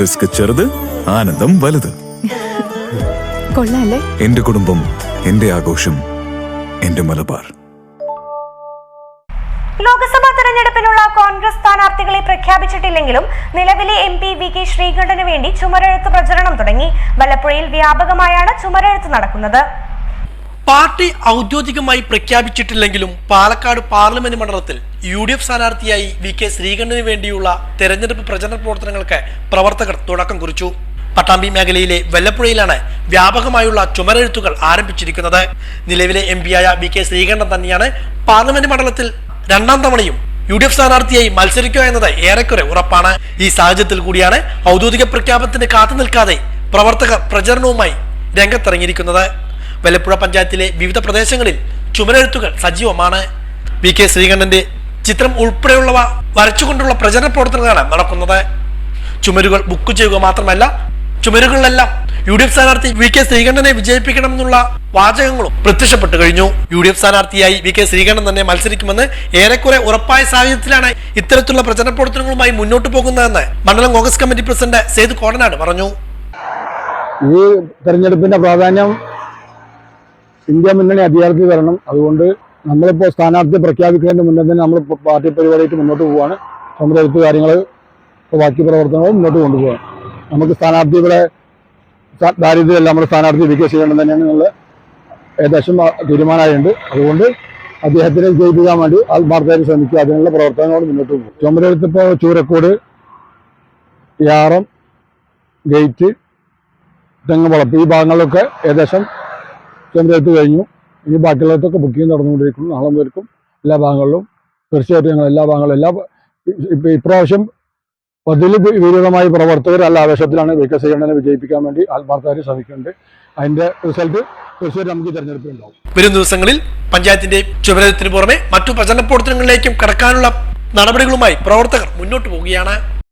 Risk ചെറുത് ആനന്ദം വലുത്. കൊള്ളാല്ലേ? എന്റെ കുടുംബം എന്റെ ആഘോഷം എന്റെ മലബാർ. ലോക്സഭാ തെരഞ്ഞെടുപ്പിനുള്ള കോൺഗ്രസ് സ്ഥാനാർത്ഥികളെ പ്രഖ്യാപിച്ചിട്ടില്ലെങ്കിലും നിലവിലെ എം പി വി കെ ശ്രീകണ്ഠന് വേണ്ടി ചുമരെഴുത്ത് പ്രചരണം തുടങ്ങി. വല്ലപ്പുഴയിൽ വ്യാപകമായാണ് ചുമരെഴുത്ത് നടക്കുന്നത്. പാർട്ടി ഔദ്യോഗികമായി പ്രഖ്യാപിച്ചിട്ടില്ലെങ്കിലും പാലക്കാട് പാർലമെന്റ് മണ്ഡലത്തിൽ യു ഡി എഫ് സ്ഥാനാർത്ഥിയായി വി കെ ശ്രീകണ്ഠന് വേണ്ടിയുള്ള തെരഞ്ഞെടുപ്പ് പ്രചരണ പ്രവർത്തനങ്ങൾക്ക് പ്രവർത്തകർ തുടക്കം കുറിച്ചു. പട്ടാമ്പി മേഖലയിലെ വെല്ലപ്പുഴയിലാണ് വ്യാപകമായുള്ള ചുമരെഴുത്തുകൾ ആരംഭിച്ചിരിക്കുന്നത്. നിലവിലെ എം പിയായ വി കെ ശ്രീകണ്ഠൻ തന്നെയാണ് പാർലമെന്റ് മണ്ഡലത്തിൽ രണ്ടാം തവണയും യു ഡി എഫ് സ്ഥാനാർത്ഥിയായി മത്സരിക്കുക എന്നത് ഏറെക്കുറെ ഉറപ്പാണ്. ഈ സാഹചര്യത്തിൽ കൂടിയാണ് ഔദ്യോഗിക പ്രഖ്യാപനത്തിന് കാത്തു നിൽക്കാതെ പ്രവർത്തകർ പ്രചരണവുമായി രംഗത്തിറങ്ങിയിരിക്കുന്നത്. വെല്ലപ്പുഴ പഞ്ചായത്തിലെ വിവിധ പ്രദേശങ്ങളിൽ ചുമരെഴുത്തുകൾ സജീവമാണ്. വി കെ ശ്രീകണ്ഠന്റെ ചിത്രം ഉൾപ്പെടെയുള്ളവ വരച്ചുകൊണ്ടുള്ള പ്രചരണ പ്രവർത്തനങ്ങളാണ് നടക്കുന്നത്. ചുമരുകൾ ബുക്ക് ചെയ്യുക മാത്രമല്ല ചുമരുകളിലെല്ലാം യു ഡി എഫ് സ്ഥാനാർത്ഥി വി കെ ശ്രീകണ്ഠനെ വിജയിപ്പിക്കണമെന്നുള്ള വാചകങ്ങളും പ്രത്യക്ഷപ്പെട്ടു കഴിഞ്ഞു. യു ഡി എഫ് സ്ഥാനാർത്ഥിയായി വി കെ ശ്രീകണ്ഠൻ തന്നെ മത്സരിക്കുമെന്ന് ഏറെക്കുറെ ഉറപ്പായ സാഹചര്യത്തിലാണ് ഇത്തരത്തിലുള്ള പ്രചരണ പ്രവർത്തനങ്ങളുമായി മുന്നോട്ട് പോകുന്നതെന്ന് മണ്ഡലം കോൺഗ്രസ് കമ്മിറ്റി പ്രസിഡന്റ് സേതു കോടനാട് പറഞ്ഞു. ഈ തെരഞ്ഞെടുപ്പിന്റെ പ്രാധാന്യം ഇന്ത്യ മുന്നണി അധികാരത്തിൽ വരണം അതുകൊണ്ട് നമ്മളിപ്പോൾ സ്ഥാനാർത്ഥി പ്രഖ്യാപിക്കുന്നതിന് മുന്നേ തന്നെ നമ്മൾ പാർട്ടി പരിപാടിയായിട്ട് മുന്നോട്ട് പോവുകയാണ് സമുദായത്ത് കാര്യങ്ങൾ ബാക്കി പ്രവർത്തനങ്ങളും മുന്നോട്ട് കൊണ്ടുപോകാം നമുക്ക് സ്ഥാനാർത്ഥി ഇവിടെ സ- ദാരിദ്ര്യമില്ല നമ്മുടെ സ്ഥാനാർത്ഥി വി കെ ശ്രീകണ്ഠൻ തന്നെയാണ് നമ്മൾ ഏകദേശം തീരുമാനമായിട്ടുണ്ട്. അതുകൊണ്ട് അദ്ദേഹത്തിനെ ജയിപ്പിക്കാൻ വേണ്ടി ആത്മാർത്ഥമായി ശ്രമിക്കുക. അതിനുള്ള പ്രവർത്തനങ്ങളോട് മുന്നോട്ട് പോകും. ചുമരെടുത്ത് ഇപ്പോൾ ചൂരക്കോട് യാറം ഗേറ്റ് തെങ്ങുവളപ്പ് ഈ ഭാഗങ്ങളിലൊക്കെ ഏകദേശം ചെമ്പരത്ത് കഴിഞ്ഞു. ഇനി ബാക്കിയുള്ളതൊക്കെ ബുക്കിംഗ് നടന്നുകൊണ്ടിരിക്കുന്നു. നാളെ മുതൽക്കും എല്ലാ ഭാഗങ്ങളിലും. തീർച്ചയായിട്ടും ഞങ്ങൾ എല്ലാ ഭാഗങ്ങളും എല്ലാ ഇപ്പം ഇപ്രാവശ്യം പതിൽ വിപരീതമായി പ്രവർത്തകർ അല്ല ആവേശത്തിലാണ് വി കെ വിജയിപ്പിക്കാൻ വേണ്ടി ആത്മാർത്ഥമായി ശ്രമിക്കുന്നുണ്ട്. അതിന്റെ റിസൾട്ട് തീർച്ചയായിട്ടും നമുക്ക് തെരഞ്ഞെടുപ്പിൽ ഉണ്ടാവും. വരും ദിവസങ്ങളിൽ പഞ്ചായത്തിന്റെ ചുമതലത്തിന് പുറമെ മറ്റു പ്രചരണ പ്രവർത്തനങ്ങളിലേക്കും കടക്കാനുള്ള നടപടികളുമായി പ്രവർത്തകർ മുന്നോട്ട് പോവുകയാണ്.